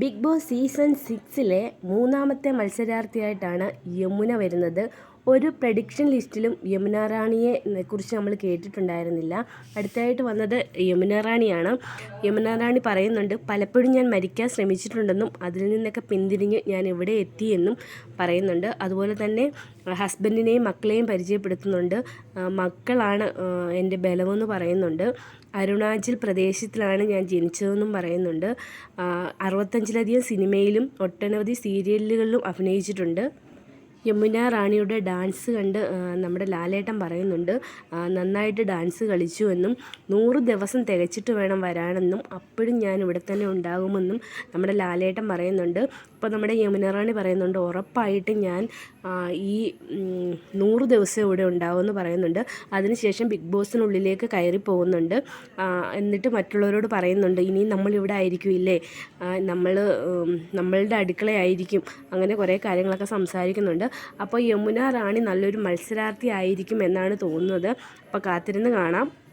Big boss season സിക്സിലെ മൂന്നാമത്തെ മത്സരാർത്ഥിയായിട്ടാണ് യമുന വരുന്നത്. ഒരു പ്രഡിക്ഷൻ ലിസ്റ്റിലും യമുന റാണിയെ കുറിച്ച് നമ്മൾ കേട്ടിട്ടുണ്ടായിരുന്നില്ല. അടുത്തായിട്ട് വന്നത് യമുന റാണിയാണ്. യമുന റാണി പറയുന്നുണ്ട് പലപ്പോഴും ഞാൻ മരിക്കാൻ ശ്രമിച്ചിട്ടുണ്ടെന്നും അതിൽ നിന്നൊക്കെ പിന്തിരിഞ്ഞ് ഞാൻ ഇവിടെ എത്തിയെന്നും പറയുന്നുണ്ട്. അതുപോലെ തന്നെ ഹസ്ബൻഡിനെയും മക്കളെയും പരിചയപ്പെടുത്തുന്നുണ്ട്. മക്കളാണ് എന്റെ ബലമെന്ന് പറയുന്നുണ്ട്. അരുണാചൽ പ്രദേശത്തിലാണ് ഞാൻ ജനിച്ചതെന്നും പറയുന്നുണ്ട്. അറുപത്തഞ്ചിലധികം സിനിമയിലും ഒട്ടനവധി സീരിയലുകളിലും അഭിനയിച്ചിട്ടുണ്ട്. യമുന റാണിയുടെ ഡാൻസ് കണ്ട് നമ്മുടെ ലാലേട്ടൻ പറയുന്നുണ്ട് നന്നായിട്ട് ഡാൻസ് കളിച്ചു എന്നും നൂറ് ദിവസം തികച്ചിട്ട് വേണം വരാനെന്നും അപ്പോഴും ഞാൻ ഇവിടെ തന്നെ ഉണ്ടാകുമെന്നും നമ്മുടെ ലാലേട്ടൻ പറയുന്നുണ്ട്. ഇപ്പോൾ നമ്മുടെ യമുന റാണി പറയുന്നുണ്ട് ഉറപ്പായിട്ട് ഞാൻ ഈ നൂറ് ദിവസം ഇവിടെ ഉണ്ടാകുമെന്ന് പറയുന്നുണ്ട്. അതിനുശേഷം ബിഗ് ബോസിനുള്ളിലേക്ക് കയറി പോകുന്നുണ്ട്. എന്നിട്ട് മറ്റുള്ളവരോട് പറയുന്നുണ്ട് ഇനി നമ്മളിവിടെ ആയിരിക്കില്ലേ നമ്മൾ നമ്മളുടെ അടുക്കളയായിരിക്കും. അങ്ങനെ കുറേ കാര്യങ്ങളൊക്കെ സംസാരിക്കുന്നുണ്ട്. അപ്പോൾ യമുന റാണി നല്ലൊരു മത്സരാർത്ഥി ആയിരിക്കും എന്നാണ് തോന്നുന്നത്. അപ്പോൾ കാത്തിരുന്ന് കാണാം.